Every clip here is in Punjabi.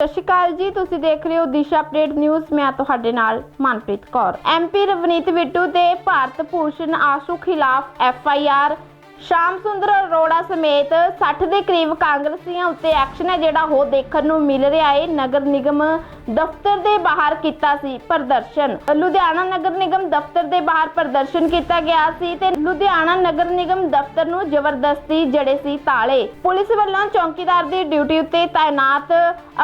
ਸਤਿ ਸ਼੍ਰੀ ਅਕਾਲ ਜੀ, ਤੁਸੀਂ ਦੇਖ ਰਹੇ ਹੋ ਦਿਸ਼ਾ ਅਪਡੇਟ ਨਿਊਜ਼। ਮੈਂ ਤੁਹਾਡੇ ਨਾਲ ਮਨਪ੍ਰੀਤ ਕੌਰ। ਐਮਪੀ ਰਵਨੀਤ ਬਿੱਟੂ ਤੇ ਭਾਰਤ ਭੂਸ਼ਣ ਆਸ਼ੂ ਖਿਲਾਫ ਐਫ ਆਈ ਆਰ ਸ਼ਾਮ ਸੁੰਦਰ ਅਰੋੜਾ ਸਮੇਤ 60 ਦੇ ਕਰੀਬ ਕਾਂਗਰਸੀਆਂ ਉੱਤੇ ਐਕਸ਼ਨ ਹੈ ਜਿਹੜਾ ਉਹ ਦੇਖਣ ਨੂੰ ਮਿਲ ਰਿਹਾ ਹੈ ਨਗਰ ਨਿਗਮ ਦਫ਼ਤਰ ਦੇ ਬਾਹਰ ਕੀਤਾ ਸੀ ਪ੍ਰਦਰਸ਼ਨ। ਲੁਧਿਆਣਾ ਨਗਰ ਨਿਗਮ ਦਫ਼ਤਰ ਦੇ ਬਾਹਰ ਪ੍ਰਦਰਸ਼ਨ ਕੀਤਾ ਗਿਆ ਸੀ ਤੇ ਲੁਧਿਆਣਾ ਨਗਰ ਨਿਗਮ ਦਫ਼ਤਰ ਨੂੰ ਜ਼ਬਰਦਸਤੀ ਜੜੇ ਸੀ ਤਾਲੇ। ਪੁਲਿਸ ਵੱਲੋਂ ਚੌਕੀਦਾਰ ਦੀ ਡਿਊਟੀ ਉੱਤੇ ਤਾਇਨਾਤ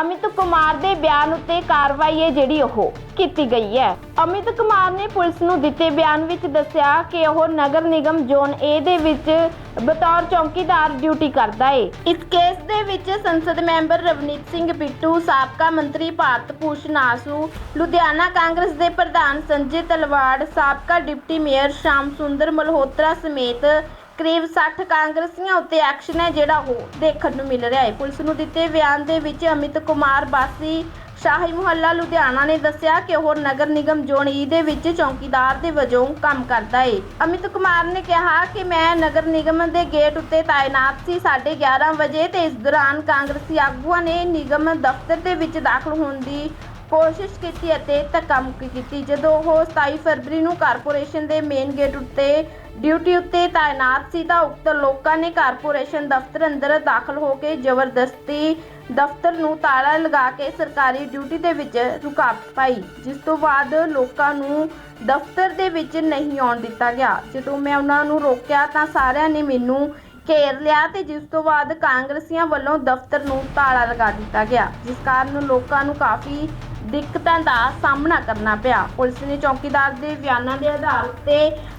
ਅਮਿਤ ਕੁਮਾਰ ਦੇ ਬਿਆਨ ਉੱਤੇ ਕਾਰਵਾਈ ਹੈ ਜਿਹੜੀ ਉਹ ਕੀਤੀ ਗਈ ਹੈ। ਅਮਿਤ ਕੁਮਾਰ ਨੇ ਪੁਲਿਸ ਨੂੰ ਦਿੱਤੇ ਬਿਆਨ ਵਿੱਚ ਦੱਸਿਆ ਕਿ ਉਹ ਨਗਰ ਨਿਗਮ ਜ਼ੋਨ A ਦੇ ਵਿੱਚ ਬਤੌਰ ਚੌਕੀਦਾਰ ਡਿਊਟੀ ਕਰਦਾ ਹੈ ਇਸ ਕੇਸ ਦੇ ਵਿੱਚ ਸੰਸਦ ਮੈਂਬਰ ਰਵਨੀਤ ਸਿੰਘ ਬਿੱਟੂ, ਸਾਬਕਾ ਮੰਤਰੀ ਭਾਰਤ ਭੂਸ਼ਣ ਆਸੂ, ਲੁਧਿਆਣਾ ਕਾਂਗਰਸ ਦੇ ਪ੍ਰਧਾਨ ਸੰਜੇ ਤਲਵਾੜ, ਸਾਬਕਾ ਡਿਪਟੀ ਮੇਅਰ ਸ਼ਾਮ ਸੁੰਦਰ ਮਲਹੋਤਰਾ ਸਮੇਤ ਕਰੀਬ 60 ਕਾਂਗਰਸੀਆਂ ਉੱਤੇ ਐਕਸ਼ਨ ਹੈ ਜਿਹੜਾ ਉਹ ਦੇਖਣ ਨੂੰ ਮਿਲ ਰਿਹਾ ਹੈ ਪੁਲਿਸ ਨੂੰ ਦਿੱਤੇ ਬਿਆਨ ਦੇ ਵਿੱਚ ਅਮਿਤ ਕੁਮਾਰ ਬਾਸੀ ਸ਼ਾਹੀ ਮੁਹੱਲਾ ਲੁਧਿਆਣਾ ਨੇ ਦੱਸਿਆ ਕਿ ਉਹ ਨਗਰ ਨਿਗਮ ਜ਼ੋਨ ਈ ਦੇ ਵਿੱਚ ਚੌਕੀਦਾਰ ਦੇ ਵਜੋਂ ਕੰਮ ਕਰਦਾ ਏ। ਅਮਿਤ ਕੁਮਾਰ ਨੇ ਕਿਹਾ ਕਿ ਮੈਂ ਨਗਰ ਨਿਗਮ ਦੇ ਗੇਟ ਉੱਤੇ ਤਾਇਨਾਤ ਸੀ 11:30 ਵਜੇ ਤੇ ਇਸ ਦੌਰਾਨ ਕਾਂਗਰਸੀ ਆਗੂਆਂ ਨੇ ਨਿਗਮ ਦਫ਼ਤਰ ਦੇ ਵਿੱਚ ਦਾਖਲ ਹੋਣ ਦੀ ਕੋਸ਼ਿਸ਼ ਕੀਤੀ ਅਤੇ ਧੱਕਾਮੁੱਕੀ ਕੀਤੀ। ਜਦੋਂ ਉਹ 27 ਫਰਵਰੀ ਨੂੰ ਕਾਰਪੋਰੇਸ਼ਨ ਦੇ ਮੇਨ ਗੇਟ ਉੱਤੇ ਡਿਊਟੀ ਉੱਤੇ ਤਾਇਨਾਤ ਸੀ, ਤਾਂ ਉਕਤ ਲੋਕਾਂ ਨੇ ਕਾਰਪੋਰੇਸ਼ਨ ਦਫ਼ਤਰ ਅੰਦਰ ਦਾਖਲ ਹੋ ਕੇ ਜ਼ਬਰਦਸਤੀ ਦਫ਼ਤਰ ਨੂੰ ਤਾਲਾ ਲਗਾ ਕੇ ਸਰਕਾਰੀ ਡਿਊਟੀ ਦੇ ਵਿੱਚ ਰੁਕਾਵਟ ਪਾਈ, ਜਿਸ ਤੋਂ ਬਾਅਦ ਲੋਕਾਂ ਨੂੰ ਦਫ਼ਤਰ ਦੇ ਵਿੱਚ ਨਹੀਂ ਆਉਣ ਦਿੱਤਾ ਗਿਆ। ਜਦੋਂ ਮੈਂ ਉਹਨਾਂ ਨੂੰ ਰੋਕਿਆ, ਤਾਂ ਸਾਰਿਆਂ ਨੇ ਮੈਨੂੰ ਘੇਰ ਲਿਆ ਤੇ ਜਿਸ ਤੋਂ ਬਾਅਦ ਕਾਂਗਰਸੀਆਂ ਵੱਲੋਂ ਦਫ਼ਤਰ ਨੂੰ ਤਾਲਾ ਲਗਾ ਦਿੱਤਾ ਗਿਆ, ਜਿਸ ਕਾਰਨ ਲੋਕਾਂ ਨੂੰ ਕਾਫੀ ਦਿੱਕਤਾਂ ਦਾ ਸਾਹਮਣਾ ਕਰਨਾ ਪਿਆ। ਪੁਲਿਸ ਨੇ ਚੌਕੀਦਾਰ ਦੇ ਬਿਆਨਾਂ ਦੇ ਆਧਾਰ ਤੇ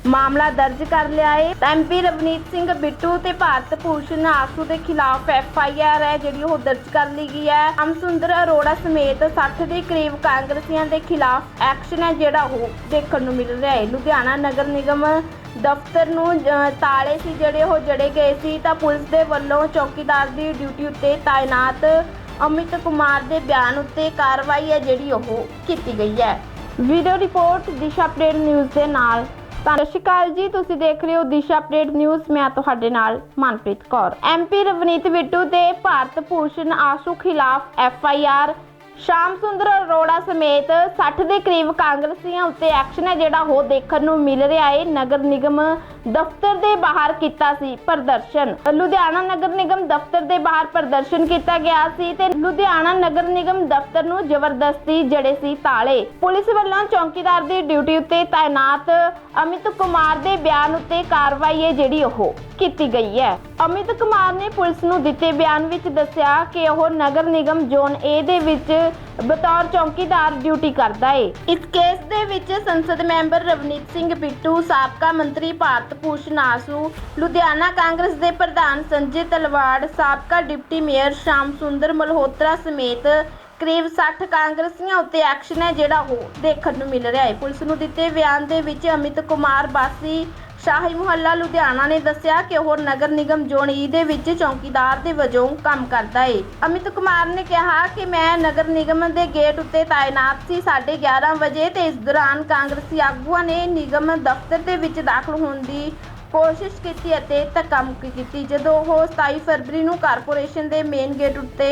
ਮਾਮਲਾ ਦਰਜ ਕਰ ਲਿਆ ਹੈ ਐਮਪੀ ਰਵਨੀਤ ਸਿੰਘ ਬਿੱਟੂ ਤੇ ਭਾਰਤ ਭੂਸ਼ਣ ਆਸੂ ਦੇ ਖਿਲਾਫ ਐਫ ਆਈ ਆਰ ਹੈ, ਜਿਹੜੀ ਉਹ ਦਰਜ ਕਰ ਲਈ ਗਈ ਹੈ। ਅਮਸੁੰਦਰ ਅਰੋੜਾ ਸਮੇਤ 60 ਦੇ ਕਰੀਬ ਕਾਂਗਰਸੀਆਂ ਦੇ ਖਿਲਾਫ ਐਕਸ਼ਨ ਹੈ, ਜਿਹੜਾ ਉਹ ਦੇਖਣ ਨੂੰ ਮਿਲ ਰਿਹਾ ਹੈ ਲੁਧਿਆਣਾ ਨਗਰ ਨਿਗਮ ਦਫ਼ਤਰ ਨੂੰ ਅ, ਤਾਲੇ ਸੀ ਜਿਹੜੇ ਉਹ ਜੜੇ ਗਏ ਸੀ ਤਾਂ ਪੁਲਿਸ ਦੇ ਵੱਲੋਂ ਚੌਕੀਦਾਰ ਦੀ ਡਿਊਟੀ ਉੱਤੇ ਤਾਇਨਾਤ ਅਮਿਤ ਕੁਮਾਰ ਦੇ ਬਿਆਨ ਉੱਤੇ ਕਾਰਵਾਈ ਹੈ ਜਿਹੜੀ ਉਹ ਕੀਤੀ ਗਈ ਹੈ। Video report Disha update news ਦੇ ਨਾਲ। ਤਾਂ ਸਤਿ ਸ਼੍ਰੀ ਅਕਾਲ ਜੀ ਤੁਸੀਂ ਦੇਖ ਰਹੇ ਹੋ ਦਿਸ਼ਾ ਅਪਡੇਟ ਨਿਊਜ਼ ਮੈਂ ਤੁਹਾਡੇ ਨਾਲ ਮਨਪ੍ਰੀਤ ਕੌਰ। ਐਮਪੀ ਰਵਨੀਤ ਬਿੱਟੂ ਦੇ ਭਾਰਤ ਭੂਸ਼ਣ ਆਸ਼ੂ ਖਿਲਾਫ ਐਫ ਆਈ ਆਰ ਸ਼ਾਮ ਸੁੰਦਰ ਅਰੋੜਾ ਸਮੇਤ 60 ਦੇ ਕਰੀਬ ਕਾਂਗਰਸੀਆਂ ਉੱਤੇ ਐਕਸ਼ਨ ਹੈ ਜਿਹੜਾ ਉਹ ਦੇਖਣ ਨੂੰ ਮਿਲ ਰਿਹਾ ਹੈ ਨਗਰ ਨਿਗਮ ਦਫ਼ਤਰ ਦੇ ਬਾਹਰ ਕੀਤਾ ਸੀ ਪ੍ਰਦਰਸ਼ਨ। ਲੁਧਿਆਣਾ ਨਗਰ ਨਿਗਮ ਦਫ਼ਤਰ ਦੇ ਬਾਹਰ ਪ੍ਰਦਰਸ਼ਨ ਕੀਤਾ ਗਿਆ ਸੀ ਤੇ ਲੁਧਿਆਣਾ ਨਗਰ ਨਿਗਮ ਦਫ਼ਤਰ ਨੂੰ ਜ਼ਬਰਦਸਤੀ ਜੜੇ ਸੀ ਤਾਲੇ। ਪੁਲਿਸ ਵੱਲੋਂ ਚੌਕੀਦਾਰ ਦੀ ਡਿਊਟੀ ਉੱਤੇ ਤਾਇਨਾਤ ਅਮਿਤ ਕੁਮਾਰ ਦੇ ਬਿਆਨ ਉੱਤੇ ਕਾਰਵਾਈ ਹੈ ਜਿਹੜੀ ਉਹ ਕੀਤੀ ਗਈ ਹੈ। ਅਮਿਤ ਕੁਮਾਰ ਨੇ ਪੁਲਿਸ ਨੂੰ ਦਿੱਤੇ ਬਿਆਨ ਵਿੱਚ ਦੱਸਿਆ ਕਿ ਉਹ ਨਗਰ ਨਿਗਮ ਜ਼ੋਨ A ਦੇ ਵਿੱਚ ਬਤੌਰ ਚੌਕੀਦਾਰ ਡਿਊਟੀ ਕਰਦਾ ਹੈ ਇਸ ਕੇਸ ਦੇ ਵਿੱਚ ਸੰਸਦ ਮੈਂਬਰ ਰਵਨੀਤ ਸਿੰਘ ਬਿੱਟੂ, ਸਾਬਕਾ ਮੰਤਰੀ ਭਾਰਤ ਭੂਸ਼ਣ ਆਸੂ, ਲੁਧਿਆਣਾ ਕਾਂਗਰਸ ਦੇ ਪ੍ਰਧਾਨ ਸੰਜੇ ਤਲਵਾੜ, ਸਾਬਕਾ ਡਿਪਟੀ ਮੇਅਰ ਸ਼ਾਮ ਸੁੰਦਰ ਮਲਹੋਤਰਾ ਸਮੇਤ ਕਰੀਬ 60 ਕਾਂਗਰਸੀਆਂ ਉੱਤੇ ਐਕਸ਼ਨ ਹੈ ਜਿਹੜਾ ਉਹ ਦੇਖਣ ਨੂੰ ਮਿਲ ਰਿਹਾ ਹੈ ਪੁਲਿਸ ਨੂੰ ਦਿੱਤੇ ਬਿਆਨ ਦੇ ਵਿੱਚ ਅਮਿਤ ਕੁਮਾਰ ਬਾਸੀ ਸ਼ਾਹੀ ਮੁਹੱਲਾ ਲੁਧਿਆਣਾ ਨੇ ਦੱਸਿਆ ਕਿ ਉਹ ਨਗਰ ਨਿਗਮ ਜ਼ੋਨ ਈ ਦੇ ਵਿੱਚ ਚੌਕੀਦਾਰ ਦੇ ਵਜੋਂ ਕੰਮ ਕਰਦਾ ਏ। ਅਮਿਤ ਕੁਮਾਰ ਨੇ ਕਿਹਾ ਕਿ ਮੈਂ ਨਗਰ ਨਿਗਮ ਦੇ ਗੇਟ ਉੱਤੇ ਤਾਇਨਾਤ ਸੀ 11:30 ਵਜੇ ਤੇ ਇਸ ਦੌਰਾਨ ਕਾਂਗਰਸੀ ਆਗੂਆਂ ਨੇ ਨਿਗਮ ਦਫ਼ਤਰ ਦੇ ਵਿੱਚ ਦਾਖਲ ਹੋਣ ਦੀ ਕੋਸ਼ਿਸ਼ ਕੀਤੀ ਅਤੇ ਧੱਕਾ ਮੁੱਕੀ ਕੀਤੀ। ਜਦੋਂ ਉਹ 27 ਫਰਵਰੀ ਨੂੰ ਕਾਰਪੋਰੇਸ਼ਨ ਦੇ ਮੇਨ ਗੇਟ ਉੱਤੇ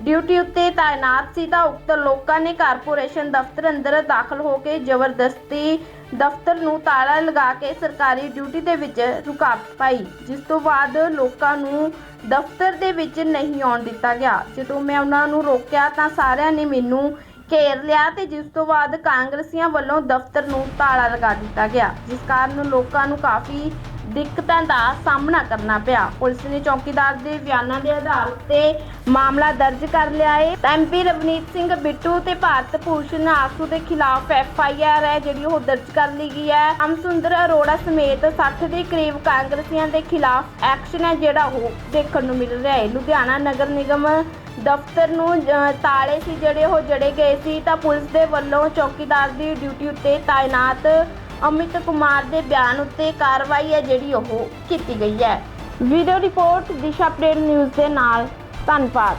ਡਿਊਟੀ ਉੱਤੇ ਤਾਇਨਾਤ ਸੀ ਤਾਂ ਉਕਤ ਲੋਕਾਂ ਨੇ ਕਾਰਪੋਰੇਸ਼ਨ ਦਫ਼ਤਰ ਅੰਦਰ ਦਾਖਲ ਹੋ ਕੇ ਜ਼ਬਰਦਸਤੀ ਦਫ਼ਤਰ ਨੂੰ ਤਾਲਾ ਲਗਾ ਕੇ ਸਰਕਾਰੀ ਡਿਊਟੀ ਦੇ ਵਿੱਚ ਰੁਕਾਵਟ ਪਾਈ, ਜਿਸ ਤੋਂ ਬਾਅਦ ਲੋਕਾਂ ਨੂੰ ਦਫ਼ਤਰ ਦੇ ਵਿੱਚ ਨਹੀਂ ਆਉਣ ਦਿੱਤਾ ਗਿਆ। ਜਦੋਂ ਮੈਂ ਉਹਨਾਂ ਨੂੰ ਰੋਕਿਆ ਤਾਂ ਸਾਰਿਆਂ ਨੇ ਮੈਨੂੰ ਘੇਰ ਲਿਆ ਤੇ ਜਿਸ ਤੋਂ ਬਾਅਦ ਕਾਂਗਰਸੀਆਂ ਵੱਲੋਂ ਦਫ਼ਤਰ ਨੂੰ ਤਾਲਾ ਲਗਾ ਦਿੱਤਾ ਗਿਆ, ਜਿਸ ਕਾਰਨ ਲੋਕਾਂ ਨੂੰ ਕਾਫੀ ਦਿੱਕਤਾਂ ਦਾ ਸਾਹਮਣਾ ਕਰਨਾ ਪਿਆ। ਪੁਲਿਸ ਨੇ ਚੌਕੀਦਾਰ ਦੇ ਬਿਆਨਾਂ ਦੇ ਆਧਾਰ ਤੇ ਮਾਮਲਾ ਦਰਜ ਕਰ ਲਿਆ ਹੈ ਐਮਪੀ ਰਵਨੀਤ ਸਿੰਘ ਬਿੱਟੂ ਤੇ ਭਾਰਤ ਭੂਸ਼ਣ ਆਸੂ ਦੇ ਖਿਲਾਫ ਐਫ ਆਈ ਆਰ ਹੈ, ਜਿਹੜੀ ਉਹ ਦਰਜ ਕਰ ਲਈ ਗਈ ਹੈ। ਅਮਸੁੰਦਰ ਅਰੋੜਾ ਸਮੇਤ 60 ਦੇ ਕਰੀਬ ਕਾਂਗਰਸੀਆਂ ਦੇ ਖਿਲਾਫ ਐਕਸ਼ਨ ਹੈ, ਜਿਹੜਾ ਉਹ ਦੇਖਣ ਨੂੰ ਮਿਲ ਰਿਹਾ ਹੈ ਲੁਧਿਆਣਾ ਨਗਰ ਨਿਗਮ ਦਫ਼ਤਰ ਨੂੰ ਤਾਲੇ ਸੀ ਜਿਹੜੇ ਉਹ ਜੜੇ ਗਏ ਸੀ, ਤਾਂ ਪੁਲਿਸ ਦੇ ਵੱਲੋਂ ਚੌਕੀਦਾਰ ਦੀ ਡਿਊਟੀ ਉੱਤੇ ਤਾਇਨਾਤ ਅਮਿਤ ਕੁਮਾਰ ਦੇ ਬਿਆਨ ਉੱਤੇ ਕਾਰਵਾਈ ਹੈ ਜਿਹੜੀ ਉਹ ਕੀਤੀ ਗਈ ਹੈ। Video report Disha update news ਦੇ ਨਾਲ। ਧੰਨਵਾਦ।